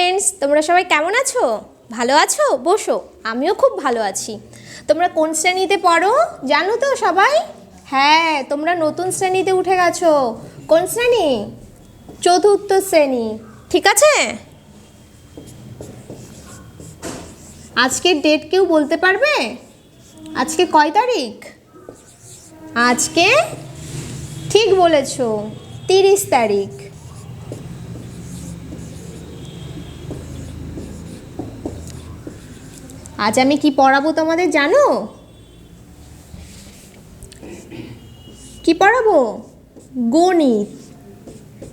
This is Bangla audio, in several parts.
ফ্রেন্ডস তোমরা সবাই কেমন আছো? ভালো আছো? বসো, আমিও খুব ভালো আছি। তোমরা কোন শ্রেণীতে পড়ো? জানো তো সবাই? হ্যাঁ তোমরা নতুন শ্রেণীতে উঠে গেছো। কোন শ্রেণি? চতুর্থ শ্রেণি। ঠিক আছে? আজকের ডেট কেউ বলতে পারবে? আজকে কয় তারিখ? আজকে ঠিক বলেছ, তিরিশ তারিখ। আজ আমি কি পড়াবো তোমাদের, জানো? কি পড়াবো? গণিত।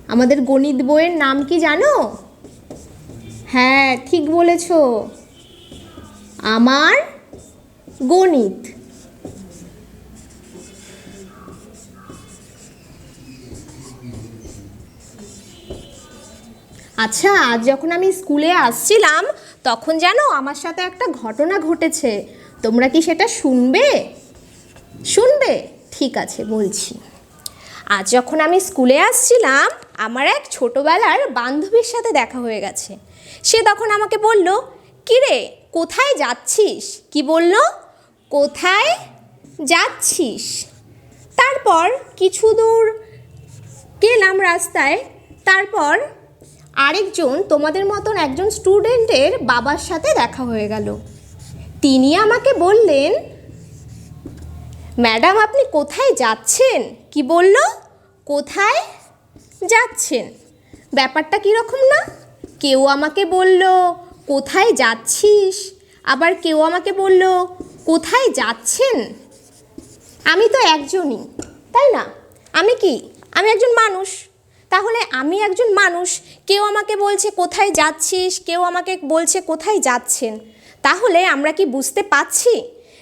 আমাদের গণিত বইয়ের নাম কি জানো? হ্যাঁ ঠিক বলেছ। আমার গণিত। আচ্ছা আজ যখন আমি স্কুলে আসছিলাম তখন জানো আমার সাথে একটা ঘটনা ঘটেছে। তোমরা কি সেটা শুনবে? শুনবে? ঠিক আছে, বলছি। আজ যখন আমি স্কুলে আসছিলাম, আমার এক ছোটোবেলার বান্ধবীর সাথে দেখা হয়ে গেছে। সে তখন আমাকে বলল কিরে কোথায় যাচ্ছিস? কি বলল, কোথায় যাচ্ছিস? তারপর কিছু দূর গেলাম রাস্তায়, তারপর আরেকজন তোমাদের মতন একজন স্টুডেন্টের বাবার সাথে দেখা হয়ে গেল। তিনি আমাকে বললেন, ম্যাডাম, আপনি কোথায় যাচ্ছেন? কি বলল? কোথায় যাচ্ছেন? ব্যাপারটা কীরকম না? কেউ আমাকে বলল, কোথায় যাচ্ছিস? আবার কেউ আমাকে বলল, কোথায় যাচ্ছেন? আমি তো একজনই, তাই না? আমি কি? আমি একজন মানুষ। তাহলে আমি একজন মানুষ, কেউ আমাকে বলছে কোথায় যাচ্ছিস, কেউ আমাকে বলছে কোথায় যাচ্ছেন, তাহলে আমরা কি বুঝতে পাচ্ছি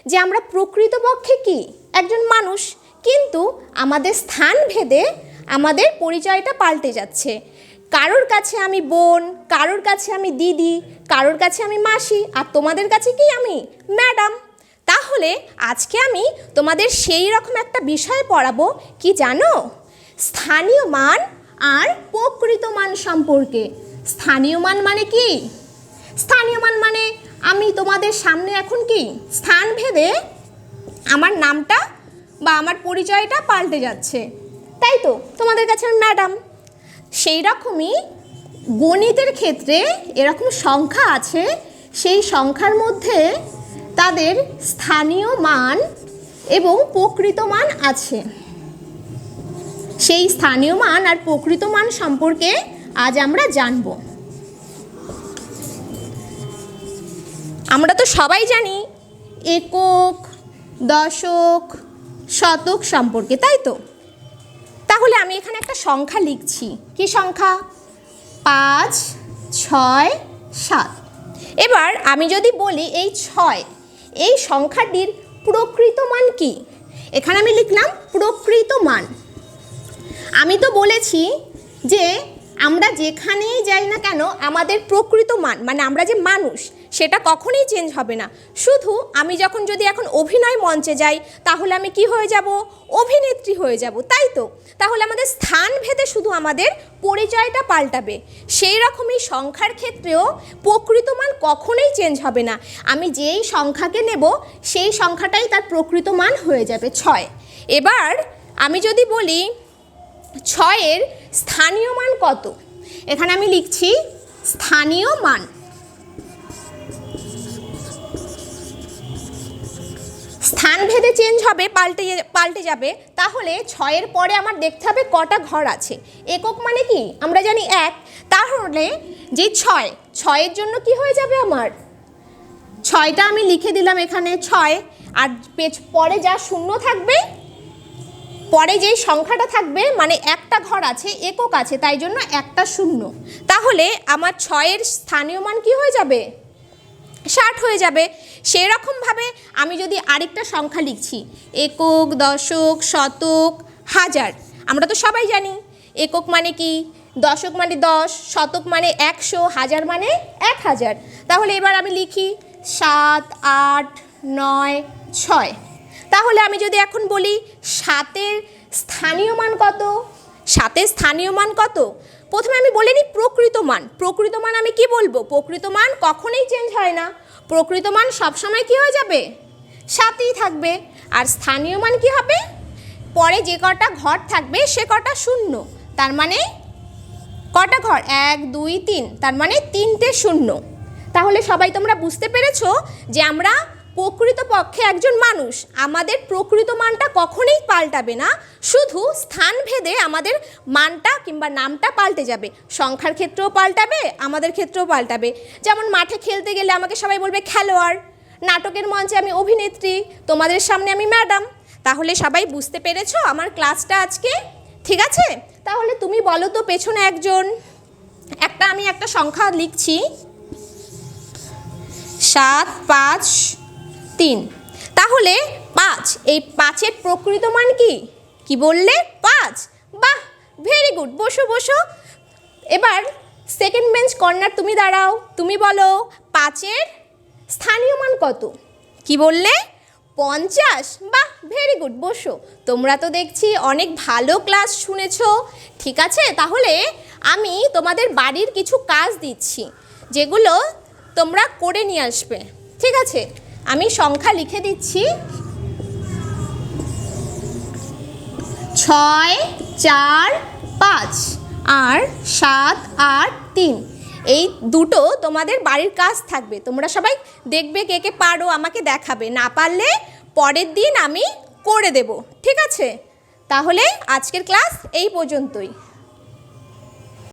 যে আমরা প্রকৃতপক্ষে কি? একজন মানুষ, কিন্তু আমাদের স্থান ভেদে আমাদের পরিচয়টা পাল্টে যাচ্ছে। কারোর কাছে আমি বোন, কারোর কাছে আমি দিদি, কারোর কাছে আমি মাসি, আর তোমাদের কাছে কি আমি? ম্যাডাম। তাহলে আজকে আমি তোমাদের সেই রকম একটা বিষয় পড়াবো, কি জানো? স্থানীয় মান আর প্রকৃত মান সম্পর্কে। স্থানীয় মান মানে কি? স্থানীয় মান মানে আমি তোমাদের সামনে এখন কি? স্থান ভেদে আমার নামটা বা আমার পরিচয়টা পাল্টে যাচ্ছে। তাই তো, তোমাদের কাছে ম্যাডাম সেই রকমই গণিতের ক্ষেত্রে এরকম সংখ্যা আছে, সেই সংখ্যার মধ্যে তাদের স্থানীয় মান এবং প্রকৃত মান আছে। সেই স্থানীয় মান আর প্রকৃত মান সম্পর্কে আজ আমরা জানব। আমরা তো সবাই জানি, একক, দশক, শতক সম্পর্কে, তাই তো? তাহলে আমি এখানে একটা সংখ্যা লিখছি। কি সংখ্যা? পাঁচ, ছয়, সাত। এবার আমি যদি বলি এই ছয়, এই সংখ্যাটির প্রকৃত মান কি? এখানে আমি লিখলাম প্রকৃত মান। আমি তো বলেছি যে আমরা যেখানেই যাই না কেন, আমাদের প্রকৃত মান মানে আমরা যে মানুষ, সেটা কখনোই চেঞ্জ হবে না। শুধু আমি যখন যদি এখন অভিনয় মঞ্চে যাই, তাহলে আমি কি হয়ে যাব? অভিনেত্রী হয়ে যাব, তাই তো? তাহলে আমাদের স্থান ভেদে শুধু আমাদের পরিচয়টা পাল্টাবে। সেই রকমই সংখ্যার ক্ষেত্রেও প্রকৃত মান কখনোই চেঞ্জ হবে না। আমি যেই সংখ্যাকে নেব, সেই সংখ্যাটাই তার প্রকৃত মান হয়ে যাবে, ছয়। এবার আমি যদি বলি ছয়ের স্থানীয় মান কত? এখানে আমি লিখছি স্থানীয় মান। স্থান ভেদে চেঞ্জ হবে, পাল্টে পাল্টে যাবে। তাহলে ছয়ের পরে আমার দেখতে হবে কটা ঘর আছে। একক মানে কি? আমরা জানি এক। তাহলে যে ছয়, ছয়ের জন্য কি হয়ে যাবে আমার? ছয়টা আমি লিখে দিলাম এখানে ছয়। আর পেছ, পরে যা শূন্য থাকবে পরে যেই সংখ্যাটা থাকবে মানে একটা ঘর আছে, একক আছে, তাই জন্য একটা শূন্য। তাহলে আমার ছয়ের স্থানীয় মান কি হয়ে যাবে? ষাট হয়ে যাবে। সেরকমভাবে আমি যদি আরেকটা সংখ্যা লিখছি, একক, দশক, শতক, হাজার, আমরা তো সবাই জানি। একক মানে কি? দশক মানে দশ, শতক মানে একশো, হাজার মানে এক হাজার। তাহলে এবার আমি লিখি সাত, আট, নয়, ছয়। তাহলে আমি যদি এখন বলি সাতের স্থানীয় মান কত? সাতের স্থানীয় মান কত? প্রথমে আমি বলে নিই প্রকৃত মান। প্রকৃত মান আমি কি বলব? প্রকৃত মান কখনোই চেঞ্জ হয় না। প্রকৃত মান সবসময় কি হয়ে যাবে? সাতই থাকবে। আর স্থানীয় মান কি হবে? পরে যে কটা ঘর থাকবে সে কটা শূন্য। তার মানে কটা ঘর? এক, দুই, তিন। তার মানে তিনটে শূন্য। তাহলে সবাই তোমরা বুঝতে পেরেছ যে আমরা প্রকৃত পক্ষে একজন মানুষ, আমাদের প্রকৃত মানটা কখনোই পাল্টাবে না। শুধু স্থান ভেদে আমাদের মানটা কিংবা নামটা পাল্টে যাবে। সংখ্যার ক্ষেত্রেও পাল্টাবে, আমাদের ক্ষেত্রেও পাল্টাবে। যেমন মাঠে খেলতে গেলে আমাকে সবাই বলবে, খেলোয়াড়, নাটকের মঞ্চে আমি অভিনেত্রী, তোমাদের সামনে আমি ম্যাডাম। তাহলে সবাই বুঝতে পেরেছ আমার ক্লাসটা আজকে? ঠিক আছে? তাহলে তুমি বলো তো পেছনে একজন। একটা আমি একটা সংখ্যা লিখছি। সাত, পাঁচ তিন। তাহলে পাঁচ। এই পাঁচের প্রকৃত মান কি? কি বললে? পাঁচ। বাহ! ভেরি গুড বসো বসো। এবার সেকেন্ড বেঞ্চ কর্নার তুমি দাঁড়াও। তুমি বলো, পাঁচের স্থানীয় মান কত? কি বললে? পঞ্চাশ। বাহ! ভেরি গুড বসো। তোমরা তো দেখছি অনেক ভালো ক্লাস শুনেছো। ঠিক আছে? তাহলে আমি তোমাদের বাড়ির কিছু কাজ দিচ্ছি, যেগুলো তোমরা করে নিয়ে আসবে। ঠিক আছে? আমি সংখ্যা লিখে দিচ্ছি। ছয়, চার, পাঁচ, আর সাত, আট, তিন। এই দুটো তোমাদের বাড়ির কাজ থাকবে। তোমরা সবাই দেখবে কে কে পারো, আমাকে দেখাবে। না পারলে পরের দিন আমি করে দেব। ঠিক আছে? তাহলে আজকের ক্লাস এই পর্যন্তই।